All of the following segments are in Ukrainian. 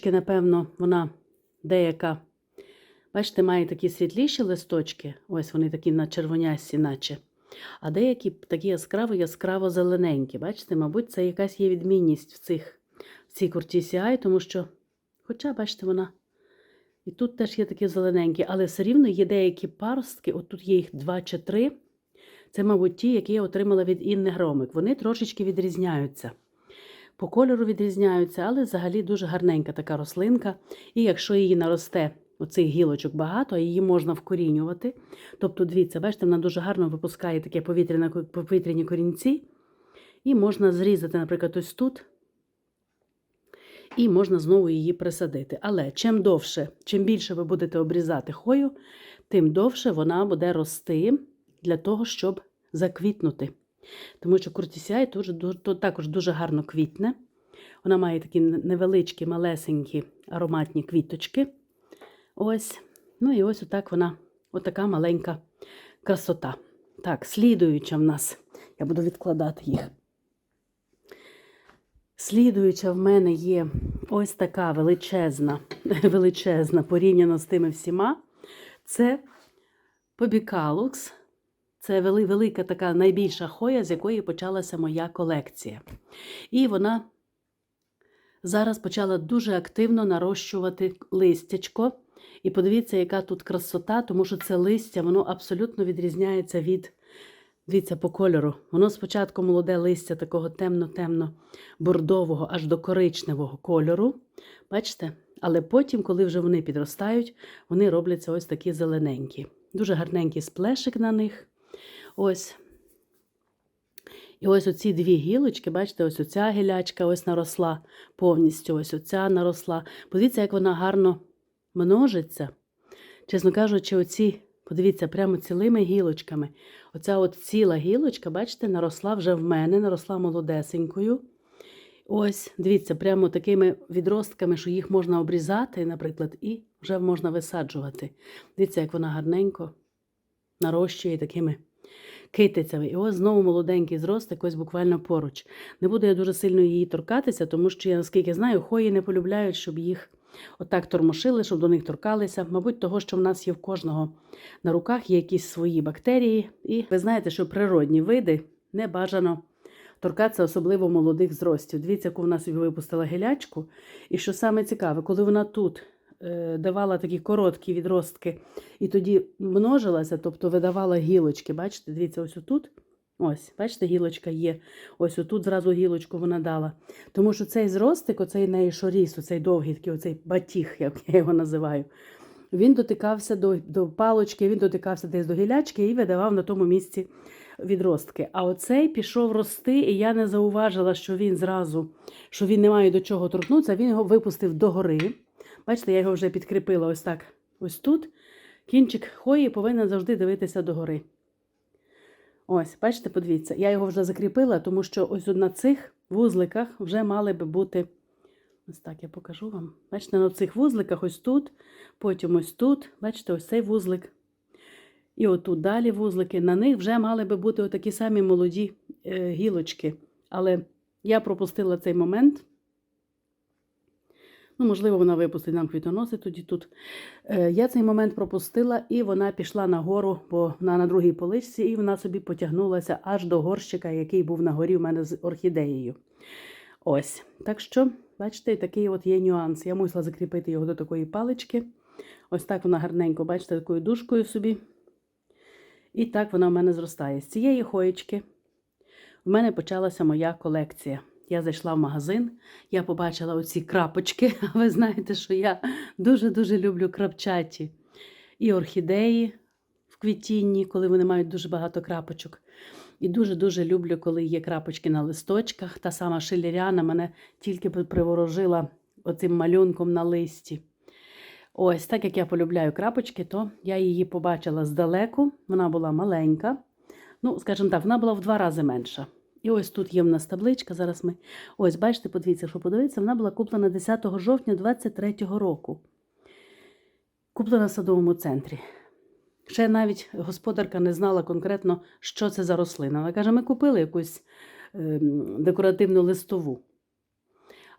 Трошечки, напевно, вона деяка. Бачите, має такі світліші листочки, ось вони такі на червонясі, наче. А деякі такі яскраво, яскраво зелененькі. Бачите, мабуть, це якась є відмінність в, цих, в цій куртісіай, тому що, хоча, бачите, вона. І тут теж є такі зелененькі, але все рівно є деякі паростки, от тут є їх два чи три. Це, мабуть, ті, які я отримала від Інни Громик. Вони трошечки відрізняються. По кольору відрізняються, але взагалі дуже гарненька така рослинка. І якщо її наросте оцих гілочок багато, а її можна вкорінювати. Тобто, дивіться, бачите, вона дуже гарно випускає таке повітряні корінці. І можна зрізати, наприклад, ось тут. І можна знову її присадити. Але чим довше, чим більше ви будете обрізати хою, тим довше вона буде рости для того, щоб заквітнути. Тому що куртісяй також дуже гарно квітне. Вона має такі невеличкі, малесенькі ароматні квіточки. Ось. Ну і ось отак вона, отака маленька красота. Так, слідуюча в нас. Я буду відкладати їх. Слідуюча в мене є ось така величезна, величезна порівняно з тими всіма. Це Побікалукс. Це вели- велика така найбільша хоя, з якої почалася моя колекція. І вона зараз почала дуже активно нарощувати листячко. І подивіться, яка тут красота, тому що це листя, воно абсолютно відрізняється від, дивіться, по кольору. Воно спочатку молоде листя такого темно-темно бордового, аж до коричневого кольору. Бачите? Але потім, коли вже вони підростають, вони робляться ось такі зелененькі. Дуже гарненький сплешик на них. Ось. І ось оці дві гілочки, бачите, ось оця гілячка ось наросла повністю, ось оця наросла. Подивіться, як вона гарно множиться. Чесно кажучи, оці, подивіться, прямо цілими гілочками. Оця от ціла гілочка, бачите, наросла вже в мене, наросла молодесенькою. Ось, дивіться, прямо такими відростками, що їх можна обрізати, наприклад, і вже можна висаджувати. Дивіться, як вона гарненько нарощує такими китицями. І ось знову молоденький зростик, ось буквально поруч. Не буду я дуже сильно її торкатися, тому що я, наскільки знаю, хої не полюбляють, щоб їх отак тормошили, щоб до них торкалися. Мабуть, того, що в нас є в кожного на руках є якісь свої бактерії. І ви знаєте, що природні види не бажано торкатися, особливо молодих зростів. Дивіться, яку вона собі випустила гілячку. І що саме цікаве, коли вона тут давала такі короткі відростки і тоді множилася, тобто видавала гілочки. Бачите, дивіться, ось отут. Ось, бачите, гілочка є. Ось отут зразу гілочку вона дала. Тому що цей зростик, оцей неї шоріс, оцей довгий, такий, оцей батіг, як я його називаю, він дотикався до, до палочки, він дотикався десь до гілячки і видавав на тому місці відростки. А оцей пішов рости, і я не зауважила, що він зразу, що він не має до чого торкнутися, він його випустив догори. Бачите, я його вже підкріпила ось так. Ось тут. Кінчик хої повинен завжди дивитися догори. Ось, бачите, подивіться, я його вже закріпила, тому що ось на цих вузликах вже мали би бути. Ось так я покажу вам. Бачите, на цих вузликах ось тут, потім ось тут. Бачите, ось цей вузлик. І отут далі вузлики. На них вже мали би бути отакі самі молоді е, гілочки. Але я пропустила цей момент. Ну, можливо, вона випустить нам квітоноси тоді тут. Е, я цей момент пропустила, і вона пішла нагору, бо вона на другій поличці, і вона собі потягнулася аж до горщика, який був на горі у мене з орхідеєю. Ось. Так що, бачите, такий от є нюанс. Я мусила закріпити його до такої палички. Ось так вона гарненько, бачите, такою дужкою собі. І так вона в мене зростає. З цієї хоєчки в мене почалася моя колекція. Я зайшла в магазин, я побачила оці крапочки. А ви знаєте, що я дуже-дуже люблю крапчаті і орхідеї в квітінні, коли вони мають дуже багато крапочок. І дуже-дуже люблю, коли є крапочки на листочках. Та сама шиліряна мене тільки приворожила оцим малюнком на листі. Ось, так як я полюбляю крапочки, то я її побачила здалеку. Вона була маленька. Ну, скажімо так, вона була в два рази менша. І ось тут є в нас табличка. Зараз ми. Ось, бачите, подивіться, що подивіться, вона була куплена 10 жовтня 23-го року. Куплена в садовому центрі. Ще навіть господарка не знала конкретно, що це за рослина. Вона каже, ми купили якусь ем, декоративну листову.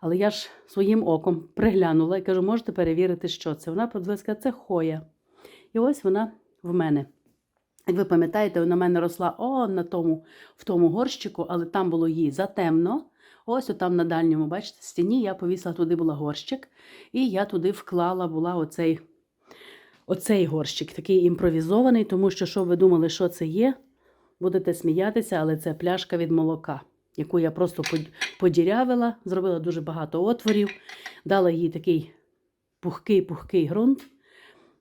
Але я ж своїм оком приглянула і кажу, можете перевірити, що це. Вона подивилася, це хоя. І ось вона в мене. Як ви пам'ятаєте, вона мене росла о, на тому, в тому горщику, але там було їй затемно. Ось отам на дальньому, бачите, стіні я повісила туди була горщик, і я туди вклала була оцей, оцей горщик, такий імпровізований, тому що, щоб ви думали, що це є, будете сміятися, але це пляшка від молока, яку я просто подірявила, зробила дуже багато отворів, дала їй такий пухкий-пухкий ґрунт.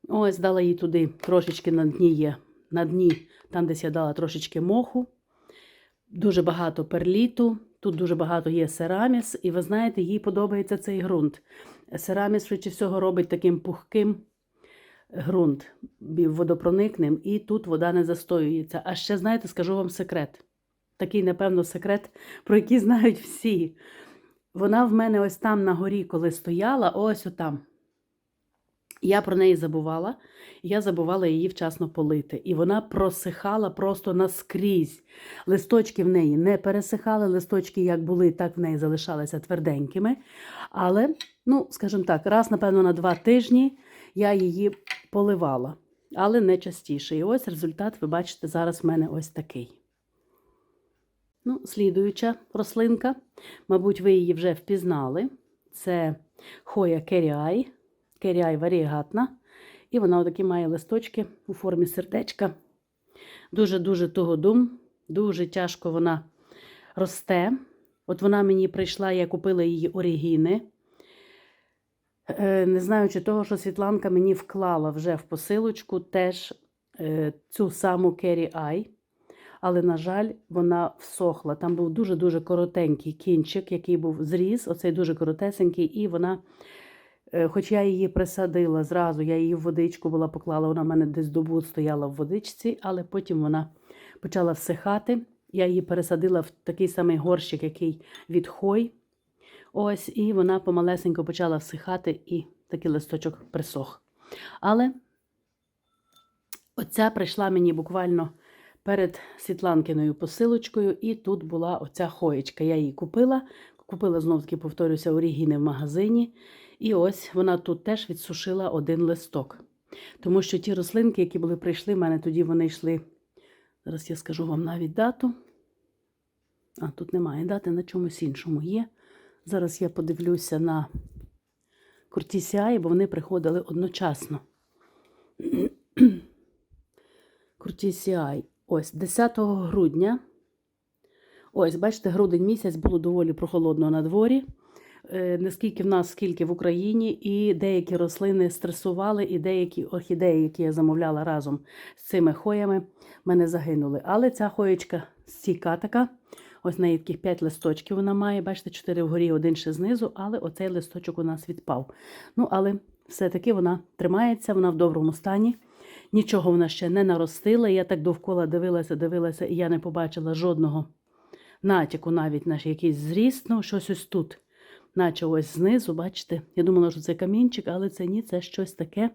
Ось дала їй туди трошечки на дні є, на дні, там десь я дала трошечки моху, дуже багато перліту, тут дуже багато є сераміс, і ви знаєте, їй подобається цей ґрунт. Сераміс, швидше всього, робить таким пухким ґрунт, водопроникним, і тут вода не застоюється. А ще, знаєте, скажу вам секрет. Такий, напевно, секрет, про який знають всі. Вона в мене ось там на горі, коли стояла, ось отам. Я про неї забувала, я забувала її вчасно полити. І вона просихала просто наскрізь. Листочки в неї не пересихали, листочки як були, так в неї залишалися тверденькими. Але, ну, скажімо так, раз, напевно, на два тижні я її поливала, але не частіше. І ось результат, ви бачите, зараз в мене ось такий. Ну, слідуюча рослинка, мабуть, ви її вже впізнали. Це хоя керіай, керіай варігатна. І вона отакі має листочки у формі сердечка. Дуже-дуже тугодум, дуже тяжко вона росте. От вона мені прийшла, я купила її орігіни. Е, Не знаючи того, що Світланка мені вклала вже в посилочку теж е, цю саму Керрі Ай. Але, на жаль, вона всохла. Там був дуже-дуже коротенький кінчик, який був зріз, оцей дуже коротесенький, і вона, хоч я її присадила зразу, я її в водичку була поклала, вона в мене десь добу стояла в водичці, але потім вона почала всихати. Я її пересадила в такий самий горщик, який від хой. Ось, і вона помалесенько почала всихати, і такий листочок присох. Але оця прийшла мені буквально перед Світланкиною посилочкою, і тут була оця хоєчка. Я її купила. Купила знов таки, повторюся, орігіни в магазині. І ось вона тут теж відсушила один листок. Тому що ті рослинки, які були прийшли, в мене тоді вони йшли. Зараз я скажу вам навіть дату. А, тут немає дати, на чомусь іншому є. Зараз я подивлюся на Куртісіаї, бо вони приходили одночасно. Куртісіай. Ось 10 грудня. Ось, бачите, грудень місяць було доволі прохолодно на дворі. Е, Не скільки в нас, скільки в Україні, і деякі рослини стресували, і деякі орхідеї, які я замовляла разом з цими хоями, мене загинули. Але ця хоєчка стійка така. Ось на неї таких 5 листочків вона має. Бачите, 4 вгорі, один ще знизу, але оцей листочок у нас відпав. Ну, але все-таки вона тримається, вона в доброму стані. Нічого вона ще не наростила. Я так довкола дивилася, дивилася, і я не побачила жодного натяку навіть на якийсь зріст. Ну, щось ось тут, наче ось знизу, бачите. Я думала, що це камінчик, але це ні, це щось таке.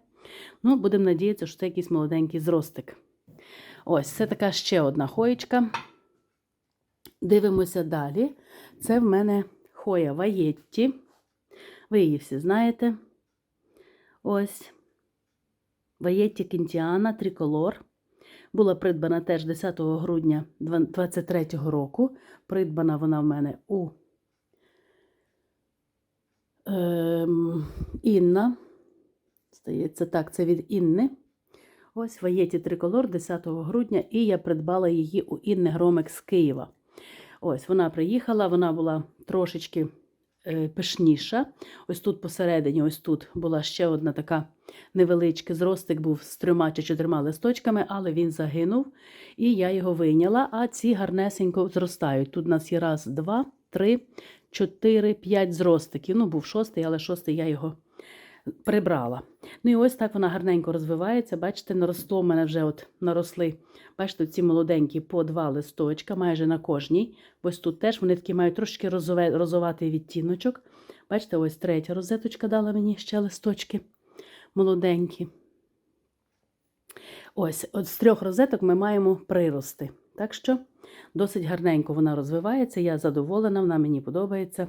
Ну, будемо надіятися, що це якийсь молоденький зростик. Ось, це така ще одна хоєчка. Дивимося далі. Це в мене хоя Ваєтті. Ви її всі знаєте. Ось. Ваєтті Кінтіана Триколор. Була придбана теж 10 грудня 2023 року. Придбана вона в мене у ем, Інна. Здається, так, це від Інни. Ось Ваєті Триколор 10 грудня, і я придбала її у Інни Громик з Києва. Ось вона приїхала, вона була трошечки е, пишніша. Ось тут посередині, ось тут була ще одна така невеличкий зростик, був з трьома чи чотирма листочками, але він загинув, і я його вийняла. А ці гарнесенько зростають. Тут у нас є раз, два, три, чотири, п'ять зростиків. Ну, був шостий, але шостий я його прибрала. Ну і ось так вона гарненько розвивається. Бачите, наросло в мене вже от наросли. Бачите, ці молоденькі по два листочка, майже на кожній. Ось тут теж вони такі мають трошки розове, розоватий відтіночок. Бачите, ось третя розеточка дала мені ще листочки молоденькі. Ось, от з трьох розеток ми маємо прирости. Так що досить гарненько вона розвивається. Я задоволена, вона мені подобається.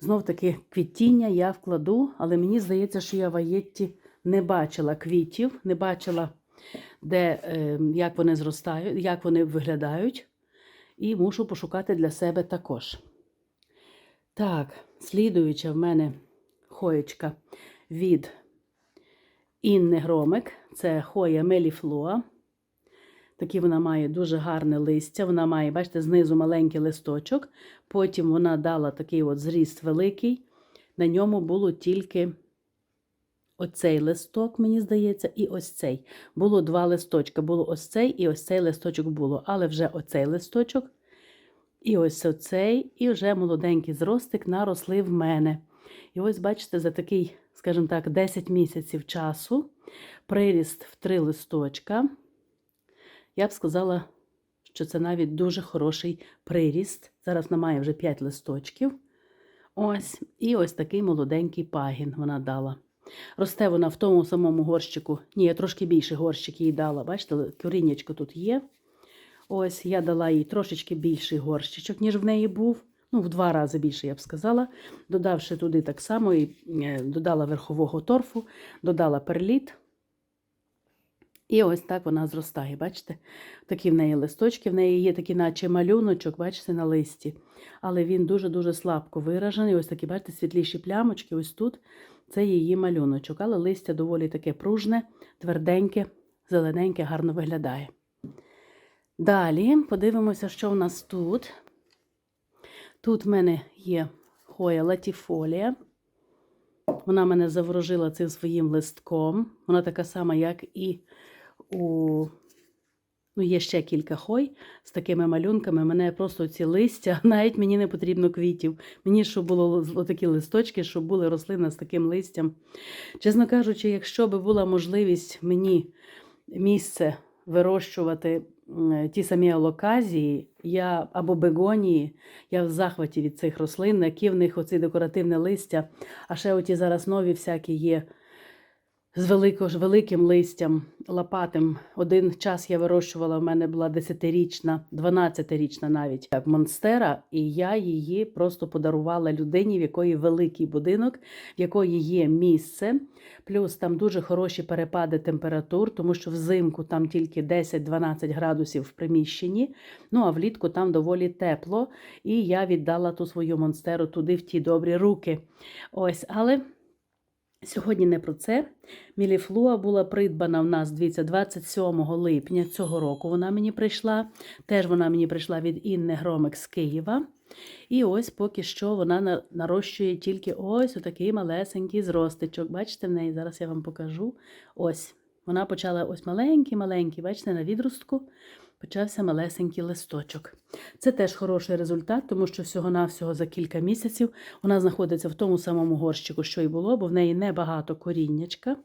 Знов таки квітіння я вкладу, але мені здається, що я в аєтті не бачила квітів, не бачила, де, е, як вони зростають, як вони виглядають. І мушу пошукати для себе також. Так, слідуюча в мене хоєчка від Інни Громик. Це хоя Меліфлоа. Такі вона має дуже гарне листя. Вона має, бачите, знизу маленький листочок. Потім вона дала такий от зріст великий. На ньому було тільки оцей листок, мені здається, і ось цей. Було два листочка. Було ось цей і ось цей листочок було. Але вже оцей листочок, і ось оцей, і вже молоденький зростик наросли в мене. І ось, бачите, за такий, скажімо так, 10 місяців часу приріст в три листочка. Я б сказала, що це навіть дуже хороший приріст. Зараз вона має вже 5 листочків. Ось, і ось такий молоденький пагін вона дала. Росте вона в тому самому горщику. Ні, я трошки більше горщик їй дала. Бачите, коріннячко тут є. Ось я дала їй трошечки більший горщичок, ніж в неї був. Ну, в два рази більше, я б сказала. Додавши туди так само, і е, додала верхового торфу, додала перліт. І ось так вона зростає. Бачите? Такі в неї листочки, в неї є такий, наче малюночок, бачите, на листі. Але він дуже-дуже слабко виражений. Ось такі, бачите, світліші плямочки, ось тут це її малюночок. Але листя доволі таке пружне, тверденьке, зелененьке, гарно виглядає. Далі подивимося, що в нас тут. Тут в мене є хоя латіфолія. Вона мене заворожила цим своїм листком. Вона така сама, як і у. Ну, є ще кілька хой з такими малюнками. Мене просто ці листя, навіть мені не потрібно квітів. Мені щоб було такі листочки, щоб були рослина з таким листям. Чесно кажучи, якщо би була можливість мені місце вирощувати ті самі алоказії, я або бегонії, я в захваті від цих рослин, які в них оці декоративне листя, а ще оті зараз нові всякі є з велико, великим листям, лопатим. Один час я вирощувала, в мене була 10-річна, 12-річна навіть монстера, і я її просто подарувала людині, в якої великий будинок, в якої є місце. Плюс там дуже хороші перепади температур, тому що взимку там тільки 10-12 градусів в приміщенні. Ну а влітку там доволі тепло. І я віддала ту свою монстеру туди в ті добрі руки. Ось, але. Сьогодні не про це. Міліфлуа була придбана в нас, дивіться, 27 липня цього року вона мені прийшла. Теж вона мені прийшла від Інни Громик з Києва. І ось поки що вона нарощує тільки ось отакий малесенький зростичок. Бачите в неї? Зараз я вам покажу. Ось. Вона почала ось маленький-маленький, бачите, на відростку почався малесенький листочок. Це теж хороший результат, тому що всього-навсього за кілька місяців вона знаходиться в тому самому горщику, що й було, бо в неї небагато коріннячка.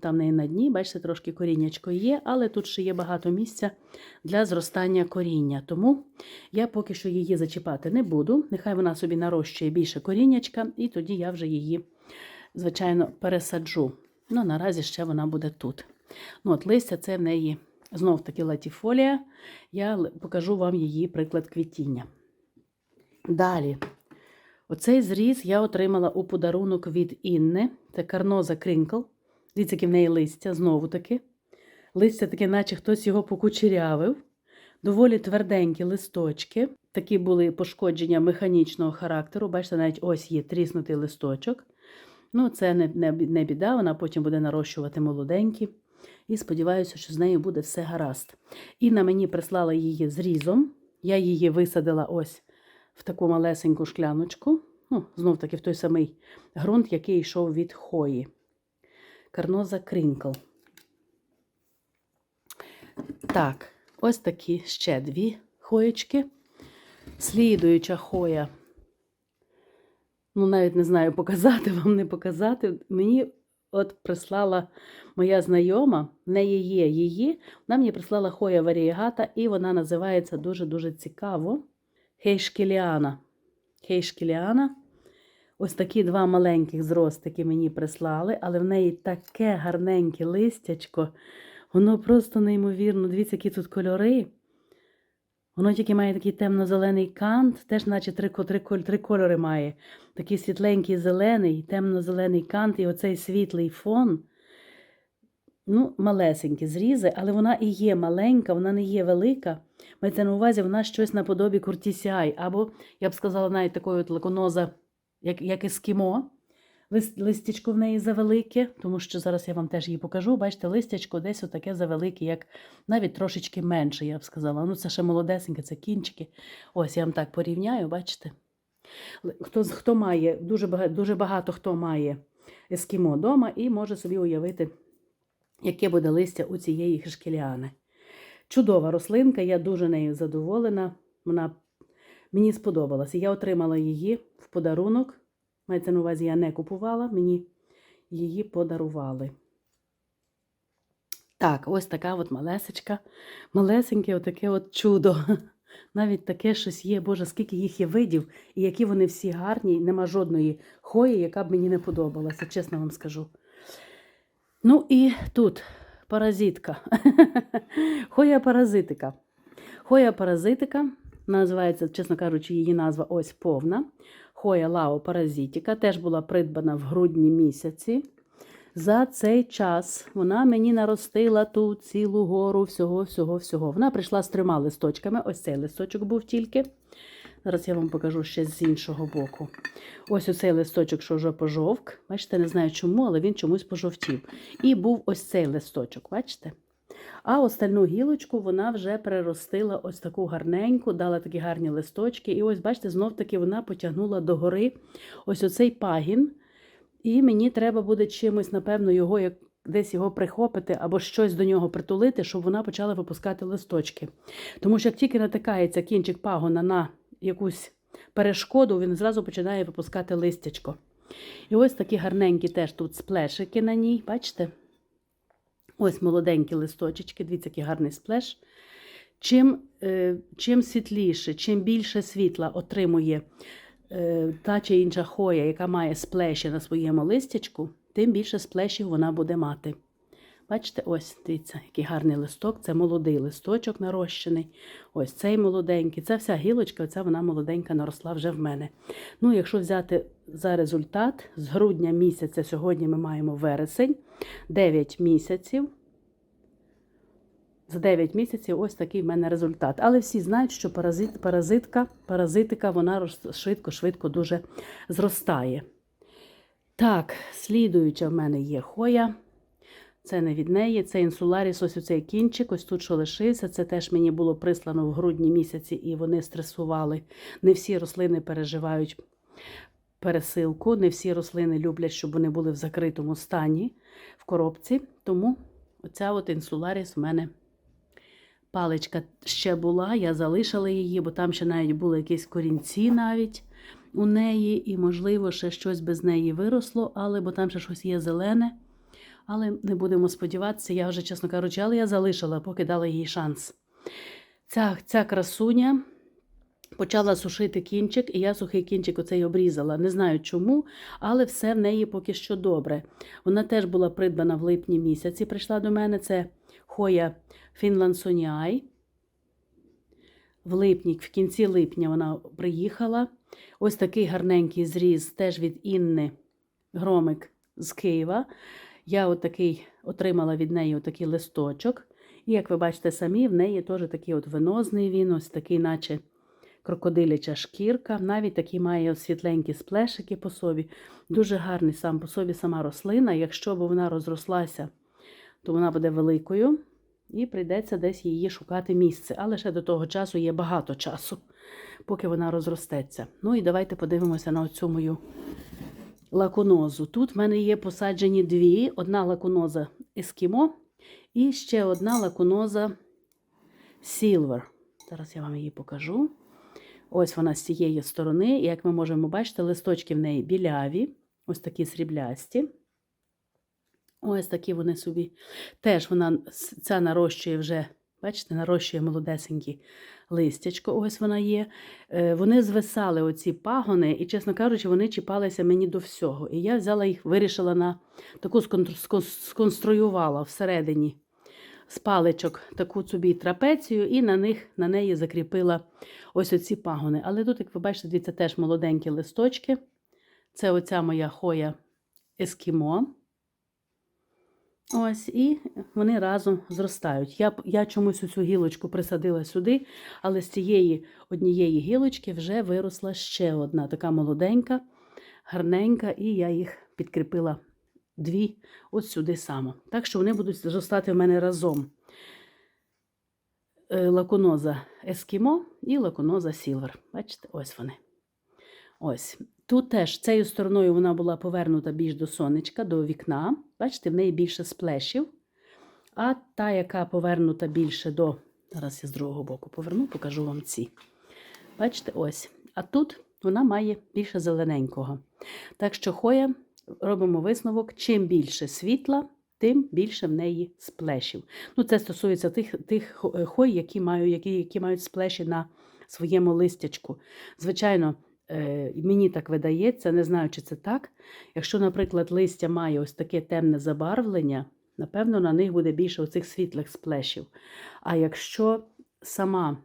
Там в неї на дні, бачите, трошки коріннячко є, але тут ще є багато місця для зростання коріння. Тому я поки що її зачіпати не буду. Нехай вона собі нарощує більше коріннячка, і тоді я вже її, звичайно, пересаджу. Ну, наразі ще вона буде тут. Ну, от Листя це в неї знов таки латіфолія. Я покажу вам її приклад квітіння. Далі, оцей зріз я отримала у подарунок від Інни. Це карноза Кринкл. Дивіться, які в неї листя, знову таки. Листя таке, наче хтось його покучерявив. Доволі тверденькі листочки. Такі були пошкодження механічного характеру. Бачите, навіть ось є тріснутий листочок. Ну, це не, не, не біда, вона потім буде нарощувати молоденькі. І сподіваюся, що з нею буде все гаразд. Інна мені прислала її зрізом. Я її висадила ось в таку малесеньку шкляночку. Ну, знов таки в той самий ґрунт, який йшов від хої. Карноза Крінкл. Так, ось такі ще дві хоєчки. Слідуюча хоя. Ну, навіть не знаю, показати вам, не показати. Мені от прислала моя знайома, в неї є її. Вона мені прислала хоя варієгата, і вона називається дуже-дуже цікаво. Хейшкіліана. Хейшкіліана. Ось такі два маленьких зростики мені прислали, але в неї таке гарненьке листячко. Воно просто неймовірно. Дивіться, які тут кольори. Воно тільки має такий темно-зелений кант, теж наче три, три, три кольори має. Такий світленький зелений, темно-зелений кант і оцей світлий фон. Ну, малесенькі зрізи, але вона і є маленька, вона не є велика. Мається на увазі, вона щось наподобі куртісяй, або, я б сказала, навіть такої от лаконоза, як, як ескімо. Лист, листячко в неї завелике, тому що зараз я вам теж її покажу. Бачите, листячко десь отаке завелике, як навіть трошечки менше, я б сказала. Ну, це ще молодесеньке, це кінчики. Ось я вам так порівняю, бачите? Хто, хто має, дуже багато, дуже багато хто має ескімо вдома і може собі уявити, яке буде листя у цієї хишкеліани. Чудова рослинка, я дуже нею задоволена. Вона мені сподобалася. Я отримала її в подарунок. Мається на увазі, я не купувала, мені її подарували. Так, ось така от малесечка, малесеньке отаке от чудо. Навіть таке щось є, Боже, скільки їх є видів, і які вони всі гарні, нема жодної хої, яка б мені не подобалася, чесно вам скажу. Ну і тут паразитка. Хоя паразитика. Хоя паразитика називається, чесно кажучи, її назва ось повна. Хоя Лао Паразитіка теж була придбана в грудні місяці. За цей час вона мені наростила ту цілу гору всього, всього, всього. Вона прийшла з трьома листочками. Ось цей листочок був тільки. Зараз я вам покажу ще з іншого боку. Ось оцей листочок, що вже пожовк. Бачите, не знаю чому, але він чомусь пожовтів. І був ось цей листочок, бачите? А остальну гілочку вона вже переростила ось таку гарненьку, дала такі гарні листочки. І ось, бачите, знов-таки вона потягнула догори ось оцей пагін. І мені треба буде чимось, напевно, його як десь його прихопити або щось до нього притулити, щоб вона почала випускати листочки. Тому що як тільки натикається кінчик пагона на якусь перешкоду, він зразу починає випускати листячко. І ось такі гарненькі теж тут сплешики на ній, бачите? Ось молоденькі листочечки, дивіться, який гарний сплеш. Чим, е, чим світліше, чим більше світла отримує е, та чи інша хоя, яка має сплеші на своєму листячку, тим більше сплешів вона буде мати. Бачите, ось дивіться, який гарний листок. Це молодий листочок нарощений. Ось цей молоденький. Це вся гілочка, оця вона молоденька наросла вже в мене. Ну, якщо взяти за результат, з грудня місяця, сьогодні ми маємо вересень, 9 місяців. За 9 місяців ось такий в мене результат. Але всі знають, що паразит, паразитка, паразитика, вона швидко-швидко дуже зростає. Так, слідуюча в мене є хоя. Це не від неї, це інсуларіс, ось оцей кінчик, ось тут що лишився. Це теж мені було прислано в грудні місяці, і вони стресували. Не всі рослини переживають пересилку, не всі рослини люблять, щоб вони були в закритому стані в коробці. Тому оця от інсуларіс в мене паличка ще була, я залишила її, бо там ще навіть були якісь корінці навіть у неї, і, можливо, ще щось без неї виросло, але бо там ще щось є зелене. Але не будемо сподіватися, я вже, чесно кажучи, але я залишила, поки дала їй шанс. Ця, ця красуня почала сушити кінчик, і я сухий кінчик оцей обрізала. Не знаю чому, але все в неї поки що добре. Вона теж була придбана в липні місяці. Прийшла до мене це Хоя Фінлансоніай. В липні, в кінці липня вона приїхала. Ось такий гарненький зріз, теж від Інни Громик з Києва. Я от такий отримала від неї отакий листочок. І, як ви бачите самі, в неї теж такий от венозний він, ось такий, наче крокодиляча шкірка. Навіть такі має світленькі сплешики по собі. Дуже гарний сам по собі сама рослина. Якщо б вона розрослася, то вона буде великою. І прийдеться десь її шукати місце. Але ще до того часу є багато часу, поки вона розростеться. Ну і давайте подивимося на оцю мою лакунозу. Тут в мене є посаджені дві: одна лакуноза ескімо і ще одна лакуноза Silver. Зараз я вам її покажу. Ось вона з цієї сторони. І як ми можемо бачити, листочки в неї біляві, ось такі сріблясті. Ось такі вони собі. Теж вона ця нарощує вже, бачите, нарощує молодесенькі листячко. Ось вона є. Е, Вони звисали оці пагони, і, чесно кажучи, вони чіпалися мені до всього. І я взяла їх, вирішила на таку сконструювала всередині. З паличок таку собі трапецію і на них на неї закріпила ось оці пагони. Але тут, як ви бачите, дивіться, теж молоденькі листочки. Це оця моя хоя ескімо. Ось, і вони разом зростають. Я, я чомусь цю гілочку присадила сюди, але з цієї однієї гілочки вже виросла ще одна, така молоденька, гарненька, і я їх підкріпила дві от сюди само. Так що вони будуть зростати в мене разом. Е, Лаконоза Ескімо і лаконоза Сілвер. Бачите, ось вони. Ось. Тут теж цією стороною вона була повернута більш до сонечка, до вікна. Бачите, в неї більше сплешів. А та, яка повернута більше до. Зараз я з другого боку поверну, покажу вам ці. Бачите, ось. А тут вона має більше зелененького. Так що хоя робимо висновок: чим більше світла, тим більше в неї сплешів. Ну, це стосується тих, тих хой, які, маю, які, які мають сплеші на своєму листячку. Звичайно, е, мені так видається, не знаю, чи це так. Якщо, наприклад, листя має ось таке темне забарвлення, напевно, на них буде більше оцих світлих сплешів. А якщо сама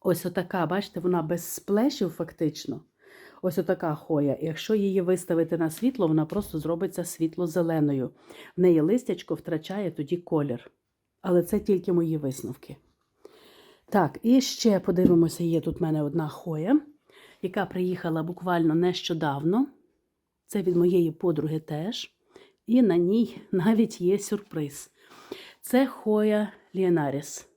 ось отака, бачите, вона без сплешів фактично, ось отака хоя, якщо її виставити на світло, вона просто зробиться світло-зеленою. В неї листячко втрачає тоді колір. Але це тільки мої висновки. Так, і ще подивимося, є тут в мене одна хоя, яка приїхала буквально нещодавно. Це від моєї подруги теж. І на ній навіть є сюрприз. Це хоя Ліонаріс.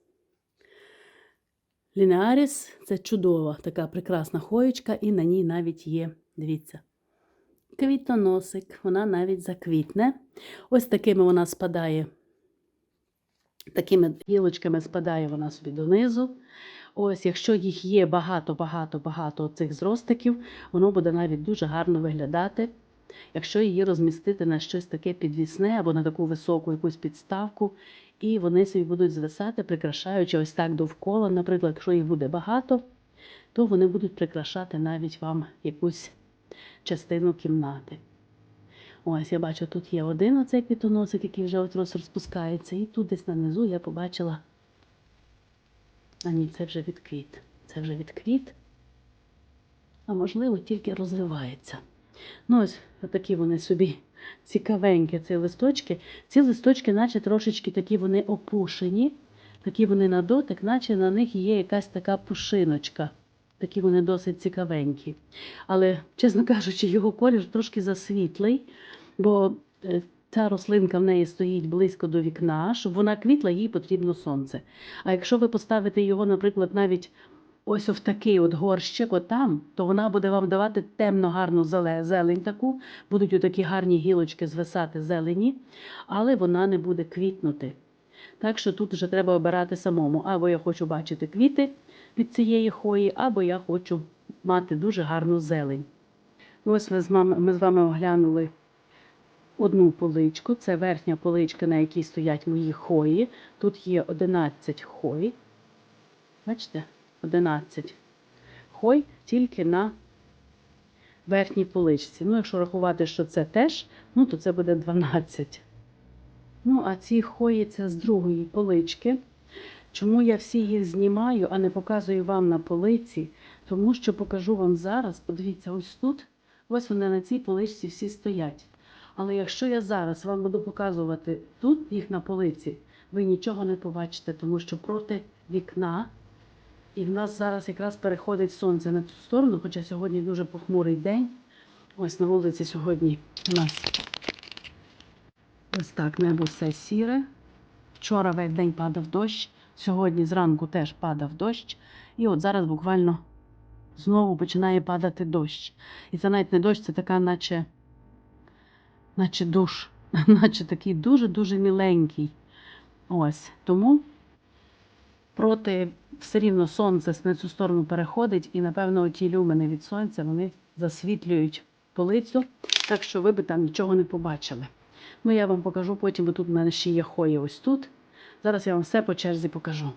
Лінеаріс це чудова така прекрасна хоєчка, і на ній навіть є, дивіться, квітоносик, вона навіть заквітне. Ось такими вона спадає, такими гілочками спадає вона собі донизу. Ось, якщо їх є багато-багато-багато цих зростиків, воно буде навіть дуже гарно виглядати. Якщо її розмістити на щось таке підвісне або на таку високу якусь підставку, і вони собі будуть звисати, прикрашаючи ось так довкола. Наприклад, якщо їх буде багато, то вони будуть прикрашати навіть вам якусь частину кімнати. Ось я бачу, тут є один оцей квітоносик, який вже от розпускається, і тут десь нанизу я побачила. А ні, це вже відквіт. Це вже відквіт. А можливо, тільки розвивається. Ну, ось такі вони собі цікавенькі, ці листочки. Ці листочки, наче трошечки такі вони опушені, такі вони на дотик, наче на них є якась така пушиночка. Такі вони досить цікавенькі. Але, чесно кажучи, його колір трошки засвітлий, бо е, ця рослинка в неї стоїть близько до вікна, щоб вона квітла, їй потрібно сонце. А якщо ви поставите його, наприклад, навіть ось в такий от горщик, от там, то вона буде вам давати темно гарну зелень таку, будуть отакі гарні гілочки звисати зелені, але вона не буде квітнути. Так що тут вже треба обирати самому. Або я хочу бачити квіти від цієї хої, або я хочу мати дуже гарну зелень. Ось ми з, вами, ми з вами оглянули одну поличку. Це верхня поличка, на якій стоять мої хої. Тут є 11 хой. Бачите? 11 хой тільки на верхній поличці. Ну, якщо рахувати, що це теж, ну, то це буде 12. Ну, а ці хої це з другої полички. Чому я всі їх знімаю, а не показую вам на полиці? Тому що покажу вам зараз. Подивіться, ось тут, ось вони на цій поличці всі стоять. Але якщо я зараз вам буду показувати тут їх на полиці, ви нічого не побачите, тому що проти вікна і в нас зараз якраз переходить сонце на ту сторону, хоча сьогодні дуже похмурий день. Ось на вулиці сьогодні у нас ось так небо все сіре. Вчора весь день падав дощ, сьогодні зранку теж падав дощ. І от зараз буквально знову починає падати дощ. І це навіть не дощ, це така, наче, наче душ, наче такий дуже-дуже міленький. Ось. Тому проти все рівно сонце на цю сторону переходить, і, напевно, ті люмини від сонця вони засвітлюють полицю, так що ви би там нічого не побачили. Ну, я вам покажу потім, бо тут в мене ще є хої ось тут. Зараз я вам все по черзі покажу.